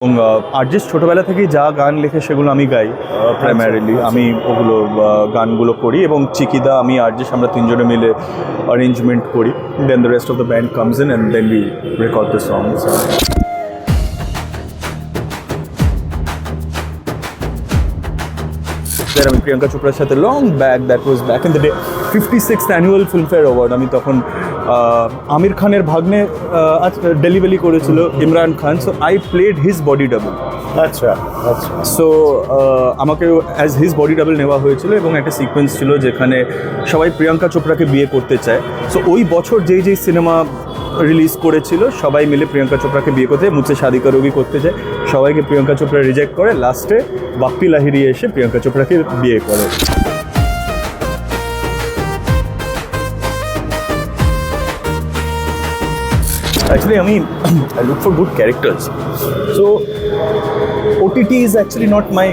এবং আর্জিস ছোটোবেলা থেকেই যা গান লেখে সেগুলো আমি গাই প্রাইমারিলি আমি ওগুলো গানগুলো করি এবং চিকিদা আমি আর্জিস আমরা তিনজনে মিলে অ্যারেঞ্জমেন্ট করি। Then the rest of the band comes in and then we record the songs আমি প্রিয়াঙ্কা চোপড়ার সাথে long back that was back in the day fifty six annual Filmfare award আমি তখন আমির খানের ভাগ্নে ডেলিভারি করেছিল Imran Khan so I played his body double আচ্ছা আচ্ছা। সো আমাকে অ্যাজ হিজ বডি ডাবল নেওয়া হয়েছিল এবং একটা সিকোয়েন্স ছিল যেখানে সবাই প্রিয়াঙ্কা চোপড়াকে বিয়ে করতে চায়। সো ওই বছর যেই যেই সিনেমা রিলিজ করেছিল সবাই মিলে প্রিয়াঙ্কা চোপড়াকে বিয়ে করতে মুছে শাদি করোগি করতে চায়। সবাইকে প্রিয়াঙ্কা চোপড়া রিজেক্ট করে লাস্টে বাপ্পি লাহিরি এসে প্রিয়াঙ্কা চোপড়াকে বিয়ে করে। অ্যাকচুয়ালি আমি I look for good characters so OTT is actually not my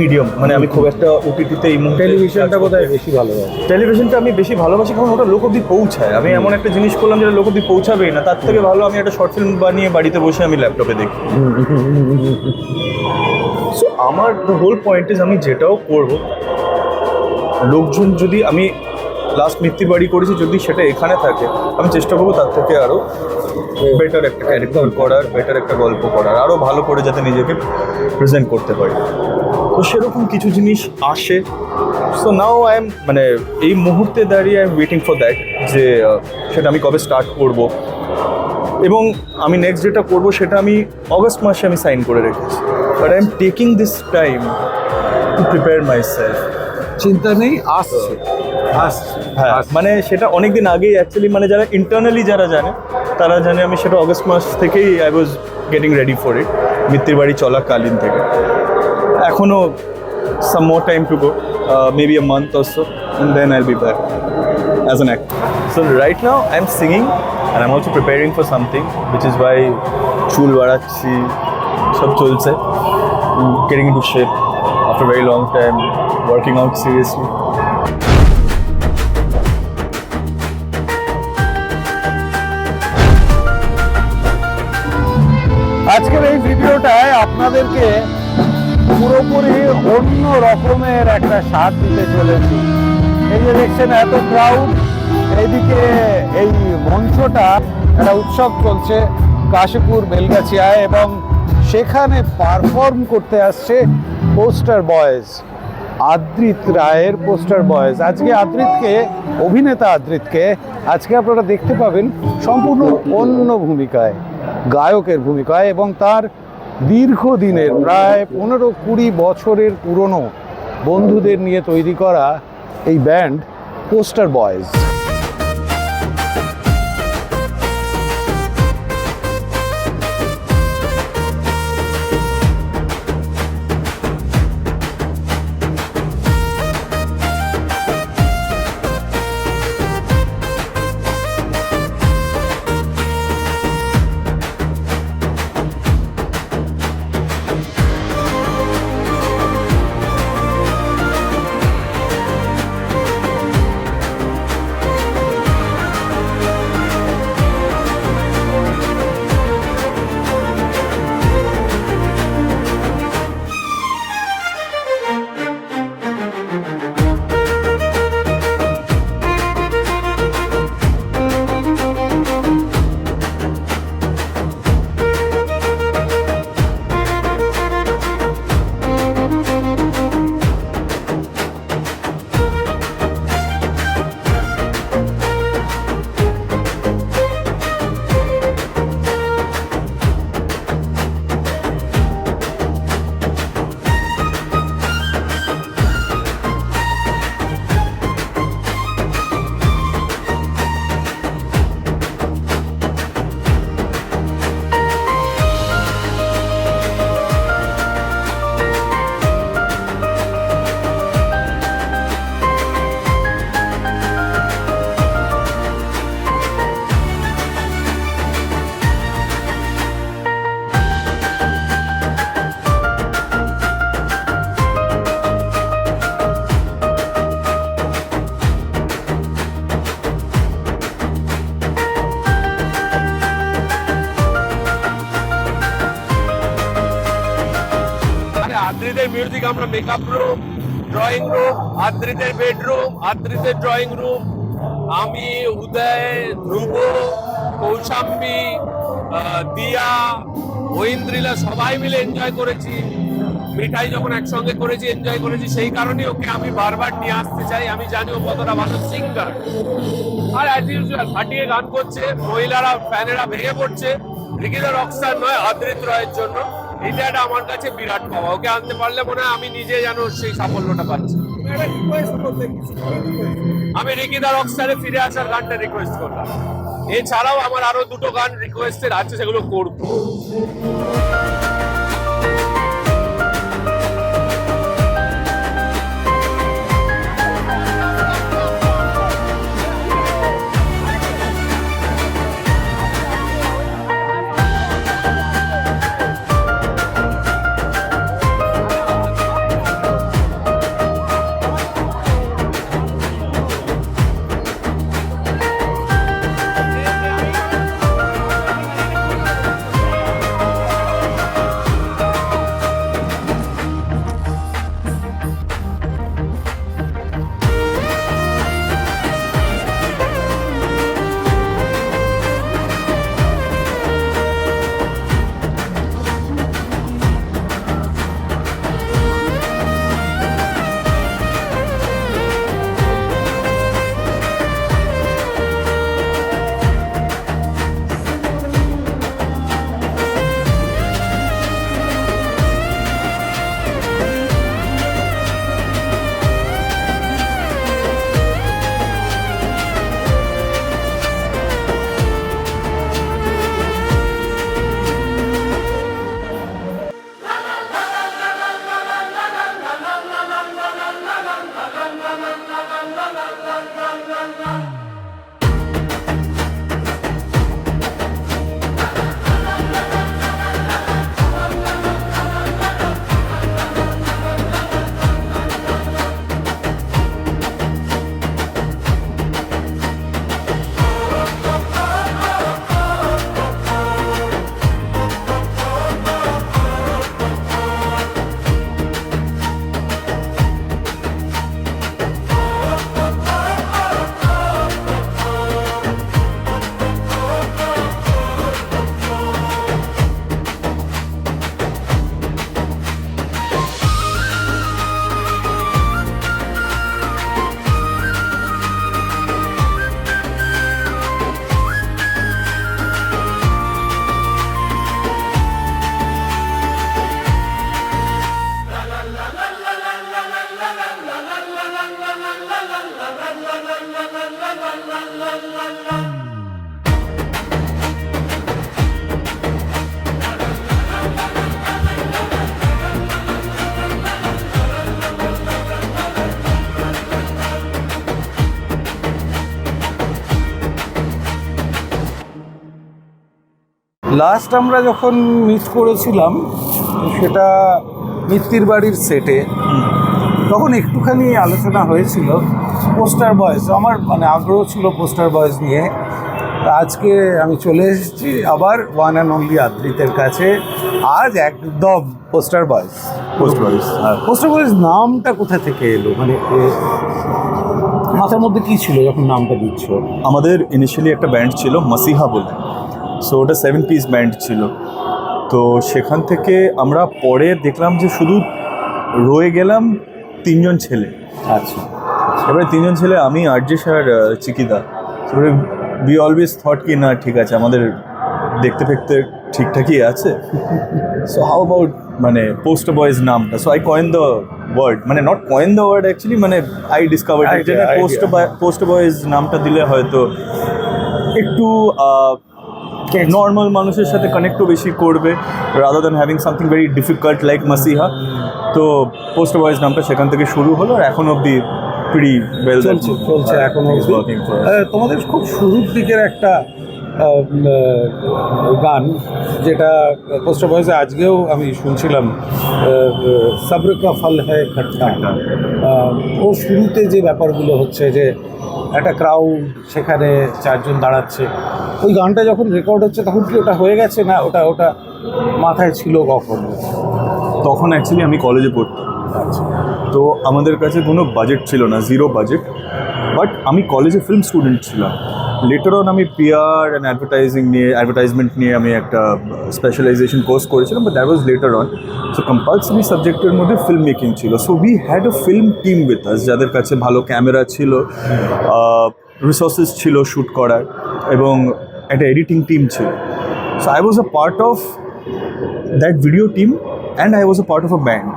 medium মানে আমি খুব একটা ওটিটিতে এই মুহূর্তে টেলিভিশনটা বোধহয় বেশি ভালোবাসে টেলিভিশনটা আমি বেশি ভালোবাসি কারণ ওটা লোক অব্দি পৌঁছায়। আমি এমন একটা জিনিস করলাম যেটা লোক অব্দি পৌঁছাবেই না। তার থেকে ভালো আমি একটা শর্ট ফিল্ম বানিয়ে বাড়িতে বসে আমি ল্যাপটপে দেখি। সো আমার দ্য হোল পয়েন্ট ইজ আমি যেটাও করব লোকজন যদি আমি লাস্ট মৃত্যু বাড়ি করেছি যদি সেটা এখানে থাকে আমি চেষ্টা করব তার থেকে আরও বেটার একটা ক্যারেক্টার করার বেটার একটা গল্প করার আরও ভালো করে যাতে নিজেকে প্রেজেন্ট করতে পারি। তো সেরকম কিছু জিনিস আসে। সো নাও আই এম মানে এই মুহূর্তে দাঁড়িয়ে I am waiting for that যে সেটা আমি কবে স্টার্ট করব। এবং আমি নেক্সট যেটা করব সেটা আমি অগস্ট মাসে আমি সাইন করে রেখেছি। But I am taking this time to prepare myself চিন্তা নেই আসছে। হ্যাঁ। মানে সেটা অনেক দিন আগেই অ্যাকচুয়ালি মানে যারা ইন্টারনালি যারা জানে তারা জানে আমি সেটা অগস্ট মাস থেকেই I was getting ready for it Mittir বাড়ি চলাকালীন থেকে। এখনও some more time to go maybe a month also and then I'll be back as an act so right now I am singing and I am also preparing for something which is by চুল বাড়াচ্ছি সব চলছে getting to shape after very long time working out আজকের এই ভিডিওটায় আপনাদেরকে পুরোপুরি অন্য রকমের একটা স্বাদ দিতে চলেছি। এই যে দেখছেন, এত ক্রাউড এইদিকে এই মঞ্চটা, একটা উৎসব চলছে কাশীপুর, বেলগাছিয়ায়, এবং সেখানে পারফর্ম করতে আসছে পোস্টার বয়েজ আদ্রিত রায়ের পোস্টার বয়েজ আজকে আদ্রিতকে, অভিনেতা আদ্রিতকে, আজকে আপনারা দেখতে পাবেন সম্পূর্ণ অন্য ভূমিকায়। গায়কের ভূমিকায় এবং তার দীর্ঘদিনের প্রায় পনেরো কুড়ি বছরের পুরনো বন্ধুদের নিয়ে তৈরি করা এই ব্যান্ড পোস্টার বয়েজ। আমরা মেকআপ রুম ড্রয়িং রুম আদ্রিদের বেডরুম আদ্রিদের ড্রয়িং রুম আমি, উদয়, ধ্রুব, কৌশাম্বী দিয়া, ঐন্দ্রিলা সবাই মিলে এনজয় করেছি। মিঠাই যখন একসঙ্গে করেছি এনজয় করেছি, সেই কারণে ওকে আমি বারবার নিয়ে আসতে চাই। আমি জানি ও কতটা ভালো সিঙ্গার আর অ্যাজ ইউজুয়াল ফাটিয়ে গান করছে, মহিলারা ফ্যানেরা ভেঙে পড়ছে। রিকিদা রকস্টার নয়, আদ্রিত রয়ের জন্য। এটা একটা আমার কাছে বিরাট পাওয়া। ওকে আনতে পারলে মনে হয় আমি নিজে যেন সেই সাফল্যটা পাচ্ছি। আমি রিকিদা রকস্টারে ফিরে আসার গানটা রিকোয়েস্ট করলাম। এছাড়াও আমার আরও দুটো গান রিকোয়েস্টের আছে, সেগুলো করব। লাস্ট আমরা যখন মিট করেছিলাম সেটা মিত্তির বাড়ির সেটে তখন একটুখানি আলোচনা হয়েছিল পোস্টার বয়েস আমার মানে আগ্রহ ছিল পোস্টার বয়েস নিয়ে। আজকে আমি চলে এসেছি আবার ওয়ান অ্যান্ড অনলি আদ্রিতের কাছে। আজ একদম poster boys post boys poster boys নামটা কোথা থেকে এলো? মানে মাথার মধ্যে কী ছিল যখন নামটা দিচ্ছ? আমাদের ইনিশিয়ালি একটা ব্যান্ড ছিল মাসিহা বলে। সো ওটা সেভেন পিস ব্যান্ড ছিল। তো সেখান থেকে আমরা পরে দেখলাম যে শুধু রয়ে গেলাম তিনজন ছেলে। আচ্ছা। এবারে তিনজন ছেলে আমি আরজেশ আর আহ, চিকিদা। এবারে বি অলওয়েজ থট কি না ঠিক আছে আমাদের দেখতে ফেকতে ঠিকঠাকই আছে। সো হাউ অ্যাবাউট মানে পোস্ট বয়েজ নামটা? So I coin the word মানে not coin the word actually মানে I discover. Post post boys নামটা দিলে হয়তো একটু নর্মাল মানুষের সাথে কানেক্টও বেশি করবে rather than having something very difficult like মাসিহা তো পোস্ট বয়েজ নামটা সেখান থেকে শুরু হলো আর এখন অবধি প্রিটি ওয়েল চলছে চলছে এখনও তোমাদের খুব শুরুর দিকের একটা গান যেটা পোস্টার ভয়েসে আজকেও আমি শুনছিলাম সব্র কা ফল হ্যায় খট্টা ও শুরুতে যে ব্যাপারগুলো হচ্ছে যে একটা ক্রাউড সেখানে চারজন দাঁড়াচ্ছে। ওই গানটা যখন রেকর্ড হচ্ছে তখন কি ওটা হয়ে গেছে না ওটা ওটা মাথায় ছিল কখন? তখন অ্যাকচুয়ালি আমি কলেজে পড়তাম। আচ্ছা। তো আমাদের কাছে কোনো বাজেট ছিল না জিরো বাজেট বাট আমি কলেজে ফিল্ম স্টুডেন্ট ছিলাম। লেটার অন আমি পিআর অ্যান্ড অ্যাডভার্টাইজিং নিয়ে অ্যাডভার্টাইজমেন্ট নিয়ে আমি একটা স্পেশালাইজেশন কোর্স করেছিলাম but that was later on so compulsory সাবজেক্টের মধ্যে ফিল্ম মেকিং ছিল। So we had a film team with us যাদের কাছে ভালো ক্যামেরা ছিল রিসোর্সেস ছিল শ্যুট করার, এবং একটা এডিটিং টিম ছিল। So I was a part of that video team and I was a part of a band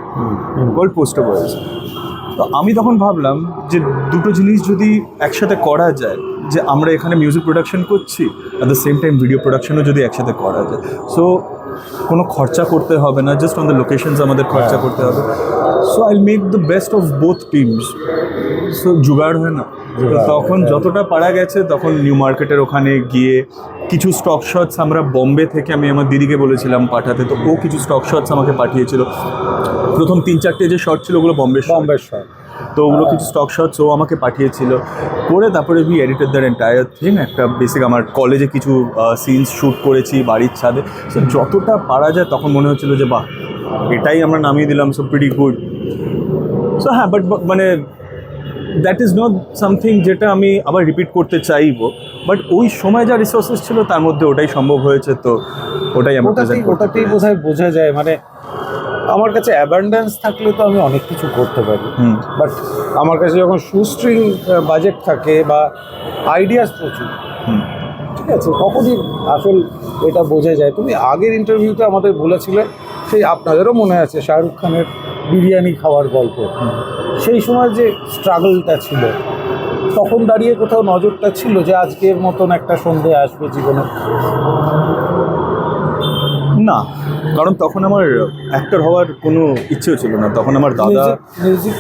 called poster boys তো আমি তখন ভাবলাম যে দুটো জিনিস যদি একসাথে করা যায় যে আমরা এখানে মিউজিক প্রোডাকশন করছি at the same time video প্রোডাকশনও যদি একসাথে করা যায়। সো কোনো খরচা করতে হবে না জাস্ট অন দ্য লোকেশনস আমাদের খরচা করতে হবে। So I make the best of both teams so জুগাড় হয় না। তখন হ্যাঁ। যতটা পারা গেছে তখন নিউ মার্কেটের ওখানে গিয়ে কিছু স্টক শটস আমরা বম্বে থেকে আমি আমার দিদিকে বলেছিলাম পাঠাতে তো ও কিছু স্টক শটস আমাকে পাঠিয়েছিল। প্রথম তিন চারটে যে শট ছিল ওগুলো বম্বে শট বম্বে শট তো ওগুলো কিছু স্টক শটস ও আমাকে পাঠিয়েছিল। করে তারপরে we edited the entire thing একটা বেসিক আমার কলেজে কিছু সিনস শ্যুট করেছি বাড়ির ছাদে। সো যতটা পারা যায় তখন মনে হচ্ছিল যে বাহ এটাই আমরা নামিয়ে দিলাম সো প্রিটি গুড সো হ্যাঁ বাট মানে দ্যাট ইজ নট সামথিং যেটা আমি আবার রিপিট করতে চাইব বাট ওই সময় যা রিসোর্সেস ছিল তার মধ্যে ওটাই সম্ভব হয়েছে তো ওটাই ওটাতেই ওটাতেই বোধহয় বোঝা যায় মানে আমার কাছে অ্যাবান্ডেন্স থাকলে তো আমি অনেক কিছু করতে পারি। বাট আমার কাছে যখন শুস্ট্রিং বাজেট থাকে বা আইডিয়াস প্রচুর ঠিক আছে তখনই আসল এটা বোঝা যায়। তুমি আগের ইন্টারভিউতে আমাদের বলেছিলে সেই আপনাদেরও মনে আছে শাহরুখ খানের বিরিয়ানি খাওয়ার গল্প। সেই সময় যে স্ট্রাগলটা ছিল তখন দাঁড়িয়ে কোথাও নজরটা ছিল যে আজকের মতন একটা সন্ধে আসবে জীবনে? না কারণ তখন আমার অ্যাক্টর হওয়ার কোনো ইচ্ছেও ছিল না। তখন আমার দাদা মিউজিক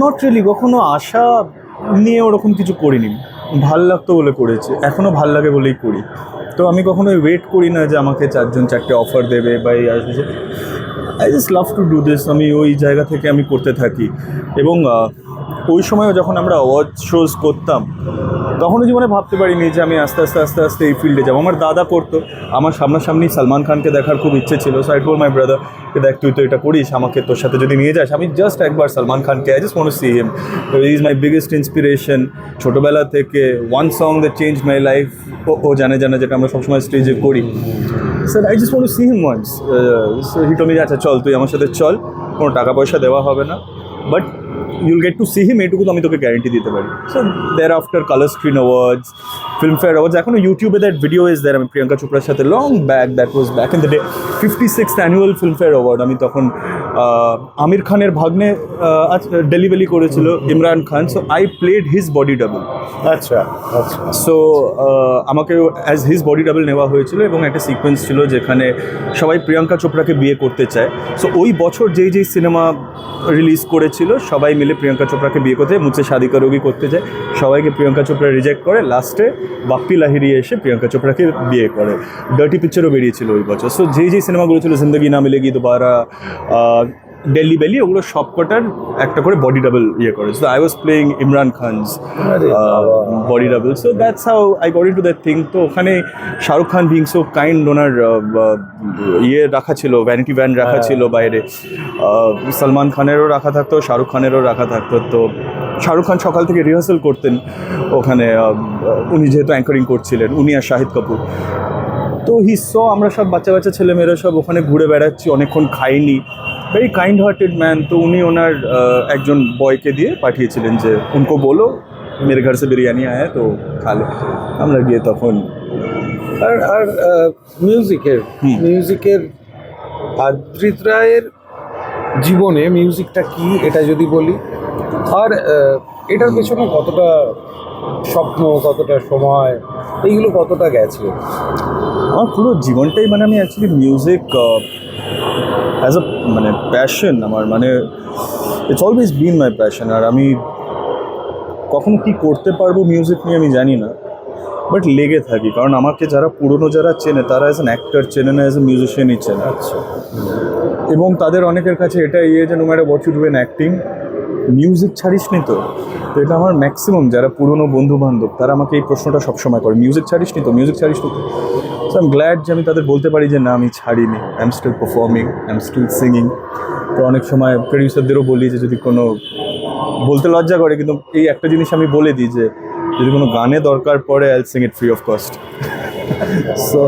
নট রিয়েলি কখনো আশা নিয়ে ওরকম কিছু করিনি। ভালো লাগতো বলে করেছি এখনও ভালো লাগে বলেই করি। তো আমি কখনোই ওয়েট করি না যে আমাকে চারজন চারটে অফার দেবে বা এই আসবে। I just love to do this আমি ওই জায়গা থেকে আমি করতে থাকি। এবং ওই সময়ও যখন আমরা অ্যাওয়ার্ড শোজ করতাম, তখনও জীবনে ভাবতে পারিনি যে আমি আস্তে আস্তে আস্তে আস্তে এই ফিল্ডে যাব। আমার দাদা করতো। আমার সামনাসামনি সালমান খানকে দেখার খুব ইচ্ছে ছিল। So I told my brother দেখ, তুই তো এটা করিস, আমাকে তোর সাথে যদি নিয়ে যাস, আমি জাস্ট একবার সালমান খানকে I just want see him is my biggest inspiration ছোটোবেলা থেকে one song the change my life ও ও জানে জানে, যেটা আমরা সবসময় স্টেজে করি। Sir I just want see him once so আচ্ছা চল, তুই আমার সাথে চল, কোনো টাকা পয়সা দেওয়া হবে না। But you'll get to see him এটুকু তো আমি তোকে গ্যারেন্টি দিতে পারি। So thereafter Colors screen awards Filmfare awards এখনও ইউটিউবে দ্যাট ভিডিও ইজ দেয়ার আমি প্রিয়াঙ্কা চোপড়ার সাথে long back that was back in the day fifty six annual Filmfare award আমি তখন আমির খানের ভাগ্নে ডেলিভারি করেছিল Imran Khan so I played his body double আচ্ছা আচ্ছা। সো আমাকে অ্যাজ হিজ বডি ডাবল নেওয়া হয়েছিল এবং একটা সিকোয়েন্স ছিল যেখানে সবাই প্রিয়াঙ্কা চোপড়াকে বিয়ে করতে চায়। সো ওই বছর যেই যেই সিনেমা রিলিজ করেছিল সবাই মিলে প্রিয়াঙ্কা চোপড়াকে বিয়ে করতে মুছে শাদি করোগি করতে চায় সবাইকে প্রিয়াঙ্কা চোপড়া রিজেক্ট করে লাস্টে বাপ্পি লাহিরি এসে প্রিয়াঙ্কা চোপড়াকে বিয়ে করে। ডার্টি পিকচারও বেরিয়েছিল ওই বছর। সো যেই যেই সিনেমাগুলো ছিল জিন্দগি না মিলে মিলেগি দোবারা ডেলি বেলি ওগুলো সবকটার একটা করে বডি ডাবল ইয়ে করে। So I was playing Imran Khan's body double so that's how I got into that thing তো ওখানে Shahrukh Khan being so kind ওনার ইয়ে রাখা ছিল ভ্যানিটি ভ্যান রাখা হ্যাঁ। ছিল বাইরে। সলমান খানেরও রাখা থাকতো শাহরুখ খানেরও রাখা থাকতো। তো শাহরুখ খান সকাল থেকে রিহার্সাল করতেন ওখানে উনি যেহেতু অ্যাঙ্কারিং করছিলেন উনি আর শাহিদ কাপুর তো হি স আমরা সব বাচ্চা বাচ্চা ছেলেমেয়েরা সব ওখানে ঘুরে বেড়াচ্ছি অনেকক্ষণ খাইনি। ভেরি কাইন্ড হার্টেড ম্যান তো উনি ওনার একজন বয়কে দিয়ে পাঠিয়েছিলেন যে উনকো বলো মেরে ঘর সে বিরিয়ানি আয়া তো খালে আমরা গিয়ে তখন আর আর মিউজিকের মিউজিকের আদ্রিত রায়ের জীবনে মিউজিকটা কি এটা যদি বলি আর এটার পেছনে কতটা স্বপ্ন কতটা সময় এইগুলো কতটা গেছে? আমার পুরো জীবনটাই মানে আমি অ্যাকচুয়ালি মিউজিক অ্যাজ আ মানে প্যাশন আমার মানে it's always been my passion আর আমি কখনো কি করতে পারব মিউজিক নিয়ে আমি জানি না বাট লেগে থাকি। কারণ আমাকে যারা পুরনো যারা চেনে তারা অ্যাজ অ্যান অ্যাক্টর চেনে না অ্যাজ এ মিউজিশিয়ানই চেনে। আচ্ছা। এবং তাদের অনেকের কাছে এটা ইয়ে যে no matter what you do in acting music ছাড়িস নি তো? তো এটা আমার ম্যাক্সিমাম যারা পুরনো বন্ধু বান্ধব তারা আমাকে এই প্রশ্নটা সবসময় করে। মিউজিক ছাড়িস নি তো? মিউজিক ছাড়িস নি তো? সো আই এম গ্ল্যাড যে আমি তাদের বলতে পারি যে, না, আমি ছাড়িনি। I am still performing I am still singing তো অনেক সময় প্রডিউসারদেরও বলি যে, যদি কোনো বলতে লজ্জা করে, কিন্তু এই একটা জিনিস আমি বলে দিই যে, যদি কোনো গানে দরকার পড়ে I sing it free of cost so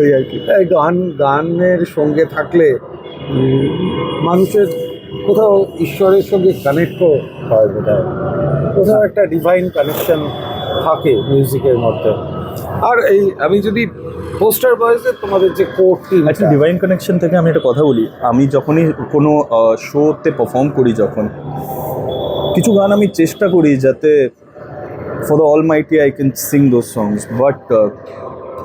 ওই আর কি। এই গান, গানের সঙ্গে থাকলে মানুষের কোথাও ঈশ্বরের সঙ্গে কানেক্ট হয় বোধ কোথাও একটা ডিভাইন কানেকশন থাকে মিউজিকের মধ্যে। আর এই আমি যদি পোস্টার বয়েসে তোমাদের যে কোর টিম আচ্ছা ডিভাইন কানেকশন থেকে আমি একটা কথা বলি। আমি যখনই কোনো শোতে পারফর্ম করি যখন কিছু গান আমি চেষ্টা করি যাতে for the almighty I can sing those songs but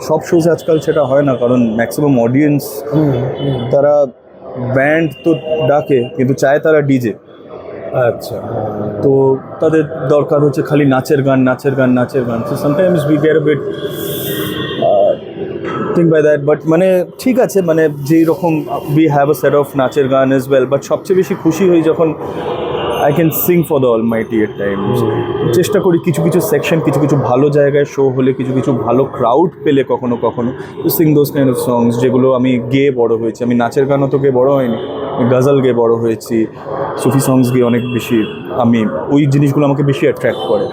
সব শোজ আজকাল সেটা হয় না কারণ ম্যাক্সিমাম অডিয়েন্স তারা ব্যান্ড তো ডাকে কিন্তু চায় তারা ডিজে আচ্ছা। তো তাদের দরকার হচ্ছে খালি নাচের গান নাচের গান নাচের গান। So sometimes we get beat think by that but মানে ঠিক আছে মানে যেই রকম we have a set of নাচের গান এজ ওয়েল বাট সবচেয়ে বেশি খুশি হই যখন I can sing for the all মাইটি at time চেষ্টা করি কিছু কিছু সেকশন কিছু কিছু ভালো জায়গায় শো হলে, কিছু কিছু ভালো ক্রাউড পেলে কখনো কখনো। To sing those kind of songs যেগুলো আমি গেয়ে বড় হয়েছি। আমি নাচের গানও তো গেয়ে বড় হয়নি। গজল গেয়ে বড় হয়েছি সুফি সংস গিয়ে অনেক বেশি আমি ওই জিনিসগুলো আমাকে বেশি অ্যাট্রাক্ট করে।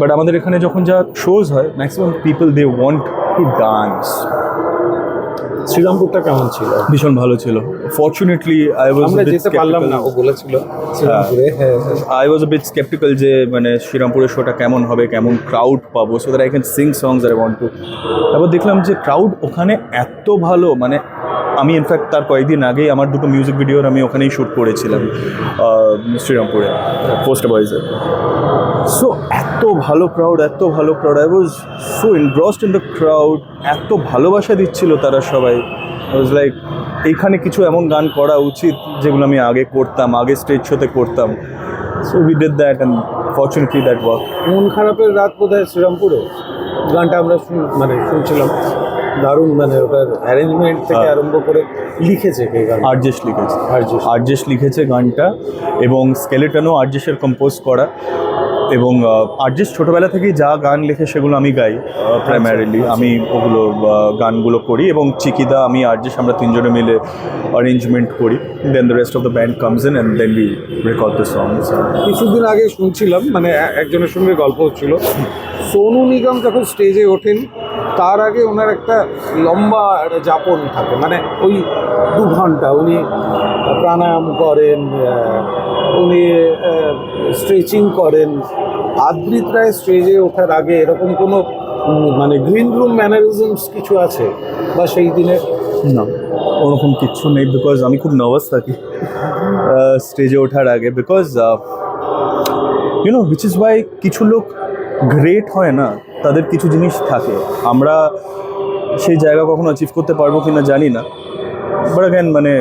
বাট আমাদের এখানে যখন যা শোজ হয় maximum people they want to dance শ্রীরামপুরটা কেমন ছিল? ভীষণ ভালো ছিল। ফর্চুনেটলি আই ওয়াজ আমরা যেতে পারলাম না ও বলেছিল শ্রীরামপুরে। I was a bit sceptical যে মানে শ্রীরামপুরের শোটা কেমন হবে কেমন ক্রাউড পাবো so that I can sing songs I want to তারপর দেখলাম যে ক্রাউড ওখানে এত ভালো মানে আমি ইনফ্যাক্ট তার কয়েকদিন আগেই আমার দুটো মিউজিক ভিডিওর আমি ওখানেই শ্যুট করেছিলাম শ্রীরামপুরে পোস্ট বয়েজে সো এত ভালো ক্রাউড এত ভালো crowd I was so engrossed in the crowd এত ভালোবাসা দিচ্ছিল তারা সবাই। ওয়াজ লাইক এইখানে কিছু এমন গান করা উচিত যেগুলো আমি আগে করতাম, আগে স্টেজ শোতে করতাম। So we did that and fortunately that work মন খারাপের রাত বোধ হয় শ্রীরামপুরে। গানটা আমরা মানে শুনছিলাম। দারুণ মানে ওটার অ্যারেঞ্জমেন্ট থেকে হ্যাঁ। আরম্ভ করে লিখেছে কে গান আরজেশ লিখেছে। আরজেশ লিখেছে গানটা এবং স্কেলেটনও আরজেশের কম্পোজ করা এবং আহ, ছোটোবেলা থেকেই যা গান লেখে সেগুলো আমি গাই প্রাইমারিলি আমি ওগুলো গানগুলো করি এবং চিকিদা আমি আরজেশ আমরা তিনজনে মিলে অ্যারেঞ্জমেন্ট করি। Then the rest of the band comes in and then we record the songs কিছুদিন আগে শুনছিলাম মানে একজনের সঙ্গে গল্প হচ্ছিল। সোনু নিগম যখন স্টেজে ওঠেন তার আগে ওনার একটা লম্বা একটা যাপন থাকে। মানে ওই দু ঘণ্টা উনি প্রাণায়াম করেন উনি স্ট্রেচিং করেন। আদ্রিত রায় স্টেজে ওঠার আগে এরকম কোনো মানে গ্রিন রুম ম্যানারিজমস কিছু আছে? বা সেই দিনের? না, ওরকম কিচ্ছু নেই বিকজ আমি খুব নার্ভাস থাকি স্টেজে ওঠার আগে। Because you know which is why কিছু লোক গ্রেট হয় না তাদের কিছু জিনিস থাকে। আমরা সেই জায়গা কখনো অ্যাচিভ করতে পারব কি না জানি না। বাট অ্যাগেন মানে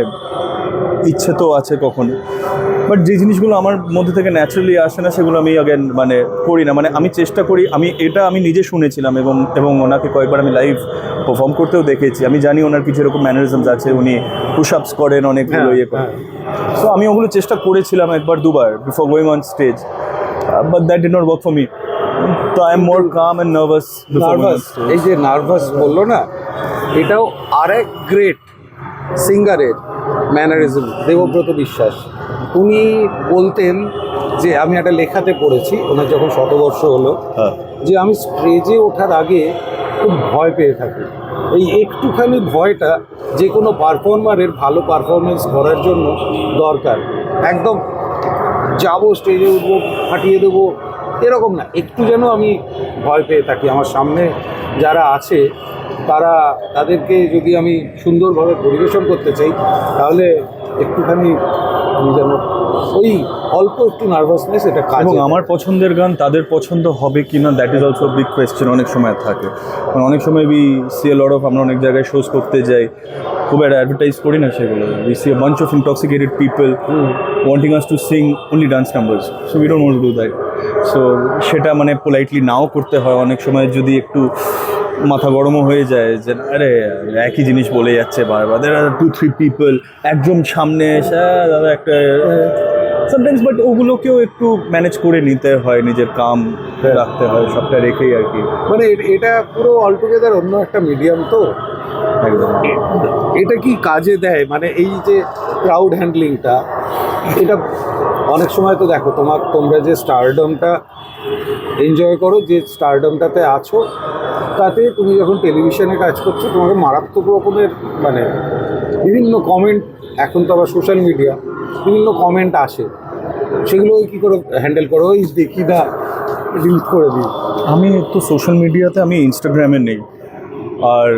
ইচ্ছে তো আছে কখনো। বাট যে জিনিসগুলো আমার মধ্যে থেকে ন্যাচারালি আসে না সেগুলো আমি অ্যাগেন মানে করি না। মানে আমি চেষ্টা করি আমি এটা আমি নিজে শুনেছিলাম এবং এবং ওনাকে কয়েকবার আমি লাইভ পারফর্ম করতেও দেখেছি। আমি জানি ওনার কিছু এরকম ম্যানারিজমস আছে উনি পুশ আপস করেন অনেকগুলো ইয়ে করেন। সো আমি ওগুলো চেষ্টা করেছিলাম একবার দুবার before going on stage but that did not work for me তো I am more calm and nervous nervous এই যে নার্ভাস বলল না এটাও আরেক গ্রেট সিঙ্গারের ম্যানারিজম দেবব্রত বিশ্বাস। উনি বলতেন যে আমি একটা লেখাতে পড়েছি ওনার যখন শতবর্ষ হলো হ্যাঁ। যে আমি স্টেজে ওঠার আগে খুব ভয় পেয়ে থাকি। এই একটুখানি ভয়টা যে কোনো পারফর্মারের ভালো পারফরমেন্স করার জন্য দরকার। একদম যাব স্টেজে উঠবো ফাটিয়ে দেবো এরকম না, একটু যেন আমি ভয় পেয়ে থাকি। আমার সামনে যারা আছে, তারা, তাদেরকে যদি আমি সুন্দরভাবে পরিবেশন করতে চাই, তাহলে একটুখানি আমি যেন ওই অল্প একটু নার্ভাসনেস এটা কাজ এবং আমার পছন্দের গান তাদের পছন্দ হবে কি না that is also big question অনেক সময় থাকে। কারণ অনেক সময় we see a lot of আমরা অনেক জায়গায় শোজ করতে যাই খুব একটা অ্যাডভার্টাইজ করি না সেগুলো। We see a bunch of intoxicated people wanting us to sing only dance numbers so we don't want to do that so সেটা মানে পোলাইটলি নাও করতে হয় অনেক সময় যদি একটু মাথা গরমও হয়ে যায় যে আরে একই জিনিস বলে যাচ্ছে বারবার। There are two three people একজন সামনে এসে দাদা একটা সামটাইমস বাট ওগুলোকেও একটু ম্যানেজ করে নিতে হয় নিজের কাম রাখতে হয় সবটা রেখেই আর কি। মানে এটা পুরো অলটুগেদার অন্য একটা মিডিয়াম তো? একদম। এটা কি কাজে দেয়? মানে এই যে ক্রাউড হ্যান্ডলিংটা এটা অনেক সময় তো দেখো তোমার তোমরা যে স্টারডমটা এনজয় করো যে স্টারডমটাতে আছো তাতে তুমি যখন টেলিভিশনে কাজ করছ তোমাকে মারাত্মক রকমের মানে বিভিন্ন কমেন্ট এখন তো আবার সোশ্যাল মিডিয়া বিভিন্ন কমেন্ট আসে। সেগুলো কি করে হ্যান্ডেল করো? ওই দেখি না ডিলিট করে দিই। আমি তো সোশ্যাল মিডিয়াতে আমি ইনস্টাগ্রামে নেই। আর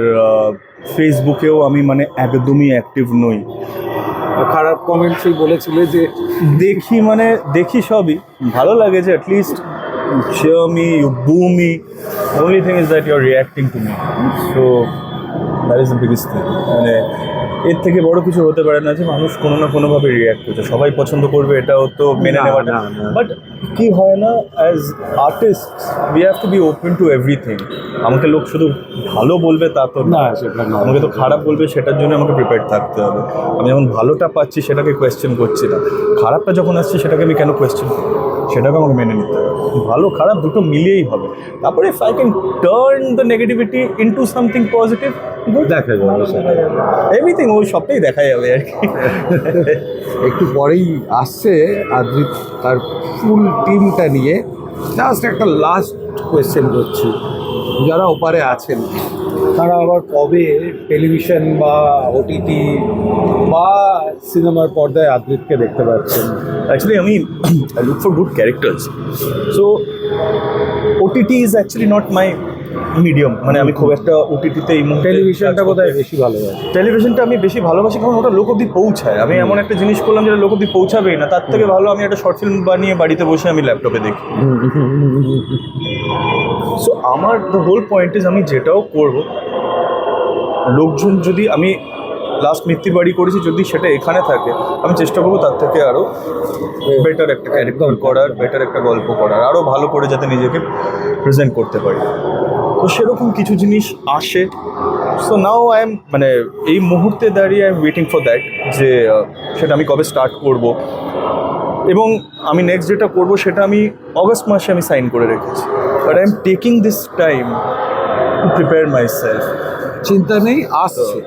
ফেসবুকেও আমি মানে একদমই অ্যাক্টিভ নই। খারাপ কমেন্ট সেই বলেছিলে যে দেখি মানে দেখি সবই। ভালো লাগে যে at least cheer me, you boo me. The only thing is that you're reacting to me. So that is the biggest thing. মানে এর থেকে বড় কিছু হতে পারে না যে মানুষ কোনো না কোনোভাবে রিয়াক্ট করছে সবাই পছন্দ করবে এটাও তো মেনে নেওয়াটা। বাট কি হয় না as artist we have to be open to everything আমাকে লোক শুধু ভালো বলবে তা তো না, সেটা না। আমাকে তো খারাপ বলবে সেটার জন্য আমাকে প্রিপেয়ার থাকতে হবে আমি যখন ভালোটা পাচ্ছি সেটাকে কোয়েশ্চেন করছি না খারাপটা যখন আসছে সেটাকে আমি কেন কোয়েশ্চেন করব সেটাকে আমাকে মেনে নিতে হবে। ভালো খারাপ দুটো মিলিয়েই হবে। তারপরে if I can turn the negativity into something positive দেখা যাবে। এভরিথিং ওই সবটাই দেখা যাবে আর কি। একটু পরেই আসছে আদ্রিত তার ফুল টিমটা নিয়ে। জাস্ট একটা লাস্ট কোয়েশ্চেন করছি। যারা ওপারে আছেন তারা আবার কবে টেলিভিশন বা ওটিটি বা সিনেমার পর্দায় আদ্রিতকে দেখতে পাচ্ছেন? অ্যাকচুয়ালি আমি I look for good characters so OTT is actually not my medium মানে আমি খুব একটা ওটিটিতে এই মুহূর্তে টেলিভিশনটা কাজ বোধ হয় বেশি ভালোবাসে। টেলিভিশনটা আমি বেশি ভালোবাসি কারণ ওটা লোক অব্দি পৌঁছায়। আমি এমন একটা জিনিস করলাম যেটা লোক অব্দি পৌঁছাবেই না। তার থেকে ভালো আমি একটা শর্ট ফিল্ম বানিয়ে বাড়িতে বসে আমি ল্যাপটপে দেখি। সো আমার দ্য হোল পয়েন্ট ইজ আমি যেটাও করব লোকজন যদি আমি লাস্ট মিত্তি বাড়ি করেছি যদি সেটা এখানে থাকে আমি চেষ্টা করব তার থেকে আরও বেটার একটা ক্যারেক্টার করার বেটার একটা গল্প করার আরও ভালো করে যাতে নিজেকে প্রেজেন্ট করতে পারি। তো সেরকম কিছু জিনিস আসে। সো নাও আই এম মানে এই মুহূর্তে দাঁড়িয়ে I am waiting for that যে সেটা আমি কবে স্টার্ট করব। এবং আমি নেক্সট যেটা করব সেটা আমি অগস্ট মাসে আমি সাইন করে রেখেছি। But I am taking this time to prepare myself চিন্তা নেই আসছে।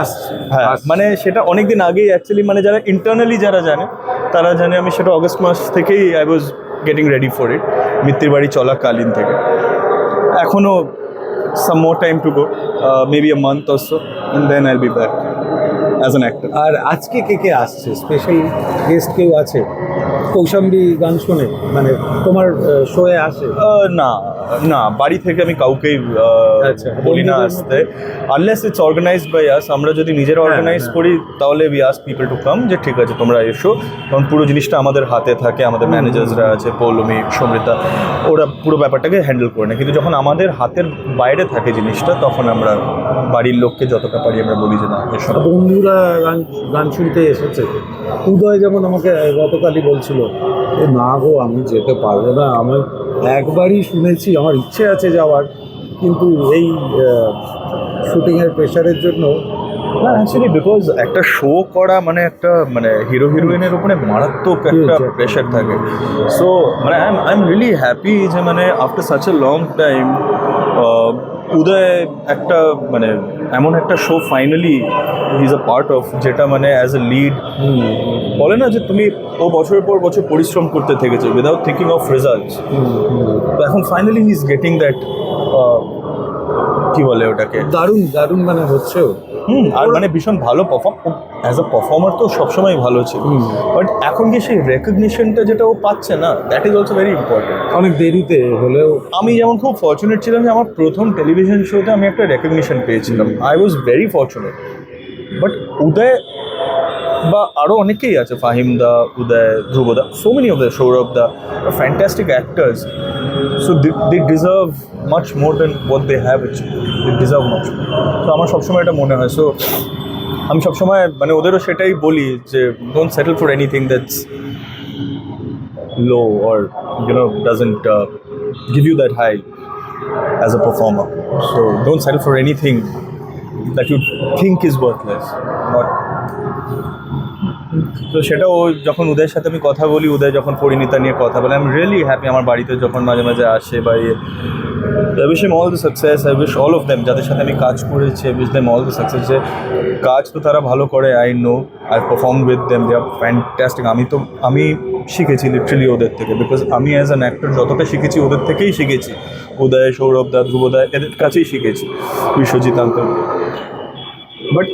আসছে। হ্যাঁ। মানে সেটা অনেক দিন আগেই অ্যাকচুয়ালি মানে যারা ইন্টারনালি যারা জানে তারা জানে আমি সেটা অগস্ট মাস থেকেই I was getting ready for it Mittir বাড়ি চলাকালীন থেকে। এখনও some more time to go maybe a month also and then I'll be back as an actor আর আজকে কে কে আসছে? স্পেশাল গেস্ট কেউ আছে? কৌশাম্বী গান শুনে? মানে তোমার শোয়ে আসে? না। না বাড়ি থেকে আমি কাউকেই আচ্ছা, বলি না আসতে। Unless it's organised by us আমরা যদি নিজেরা অর্গানাইজ হ্যাঁ। করি তাহলে we us people to come যে ঠিক আছে তোমরা এসো। কারণ পুরো জিনিসটা আমাদের হাতে থাকে আমাদের ম্যানেজার্সরা আছে পৌলমি সমৃতা ওরা পুরো ব্যাপারটাকে হ্যান্ডেল করে নেয়। কিন্তু যখন আমাদের হাতের বাইরে থাকে জিনিসটা তখন আমরা বাড়ির লোককে যতটা পারি আমরা বলি যে না এসো। বন্ধুরা গান গান শুনতে এসেছে। উদয় যেমন আমাকে গতকালই বলছিল "এ না গো আমি যেতে পারব না। আমি একবারই শুনেছি আমার ইচ্ছে আছে যাওয়ার কিন্তু এই শুটিংয়ের প্রেশারের জন্য না অ্যাকচুয়ালি বিকজ একটা শো করা মানে একটা মানে হিরো হিরোইনের ওপরে মারাত্মক একটা প্রেশার থাকে। সো মানে I am I am really happy যে মানে after such a long time Uday একটা মানে এমন একটা show finally is a part of যেটা মানে অ্যাজ এ লিড বলে না যে তুমি ও বছরের পর বছর পরিশ্রম করতে থেকেছো উইদাউট থিঙ্কিং অফ রেজাল্ট তো এখন finally he is getting that কি বলে ওটাকে? দারুণ দারুণ মানে হচ্ছেও হুম আর মানে ভীষণ ভালো পারফর্ম অ্যাজ আ পারফর্মার তো সবসময় ভালো ছিল। বাট এখন গিয়ে সেই রেকগনিশনটা যেটা ও পাচ্ছে না that is also very important অনেক দেরিতে হলেও আমি যেমন খুব ফর্চুনেট ছিলাম যে আমার প্রথম টেলিভিশন শোতে আমি একটা রেকগনিশন পেয়েছিলাম। I was very fortunate but Uday বা আরও অনেকেই আছে Fahim da Uday Dhruv da so many of the Sourav da fantastic actors so they deserve much more than what they have it's they deserve much তো আমার সবসময় এটা মনে হয়। সো আমি সবসময় মানে ওদেরও সেটাই বলি যে don't settle for anything that's low or know doesn't uh, give you that high as a performer. So don't settle for anything that you think is worthless not তো সেটা ও যখন উদয়ের সাথে আমি কথা বলি, উদয় যখন পরিণীতা নিয়ে কথা বলে আই এম রিয়েলি হ্যাপি আমার বাড়িতে যখন মাঝে মাঝে আসে বা ইয়ে। I wish all the success I wish all of them যাদের সাথে আমি কাজ করেছি I wish them all the success যে কাজ তো তারা ভালো করে I know I perform with them they are fantastic আমি তো, আমি শিখেছি লিটারেলি ওদের থেকে বিকজ আমি অ্যাজ অ্যান অ্যাক্টর যতটা শিখেছি, ওদের থেকেই শিখেছি। উদয়, সৌরভ, দা ধ্রুবদা এদের কাছেই শিখেছি, বিশ্বজিৎ আঙ্কল বাট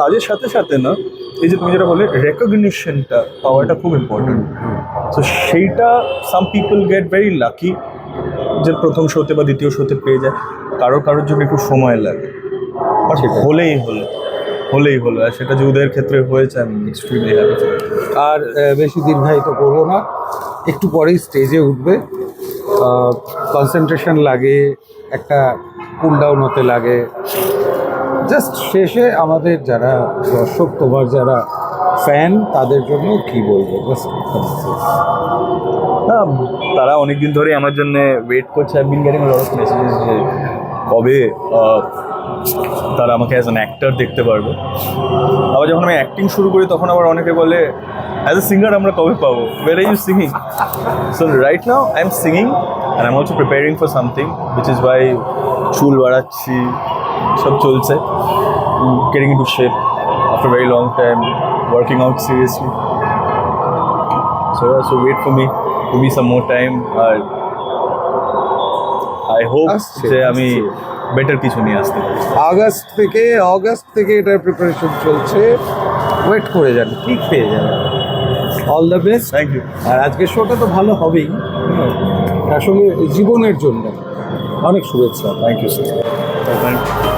কাজের সাথে সাথে না এই যে তুমি যেটা বলে রেকগনিশনটা পাওয়াটা খুব ইম্পর্টেন্ট তো সেইটা some people get very lucky যে প্রথম শোতে বা দ্বিতীয় শোতে পেয়ে যায়। কারোর কারোর জন্য একটু সময় লাগে। আর হলেই হলো। হলেই হলো। আর সেটা যে উদয়ের ক্ষেত্রে হয়েছে আমি এক্সট্রিমলি হ্যাপি আর বেশি দীর্ঘায়িত করব না। একটু পরেই স্টেজে উঠবে। কনসেন্ট্রেশন লাগে একটা কুল ডাউন হতে লাগে। জাস্ট শেষে আমাদের যারা দর্শক, তোমার যারা ফ্যান তাদের জন্য কি বলব? তারা অনেক দিন ধরেই আমার জন্য ওয়েট করছে। I been getting lot of messages যে কবে তারা আমাকে অ্যাজ অ্যান অ্যাক্টর দেখতে পারবে। আবার যখন আমি অ্যাক্টিং শুরু করি, তখন আবার অনেকে বলে অ্যাজ এ সিঙ্গার আমরা কবে পাবো? Where are you singing so right now I am singing and I am also preparing for something which is by চুল বাড়াচ্ছি সব চলছে। Getting into shape after very long time working out seriously yeah, so wait for me. Give me some more time. আর I hope যে আমি better কিছু নিয়ে আসতে আগস্ট থেকে আগস্ট থেকে এটার প্রিপারেশন চলছে। ওয়েট করে যান ঠিক পেয়ে যাবেন all the best thank you আর আজকের শোটা তো ভালো হবেই। তার সঙ্গে জীবনের জন্য অনেক শুভেচ্ছা। Thank you sir thank you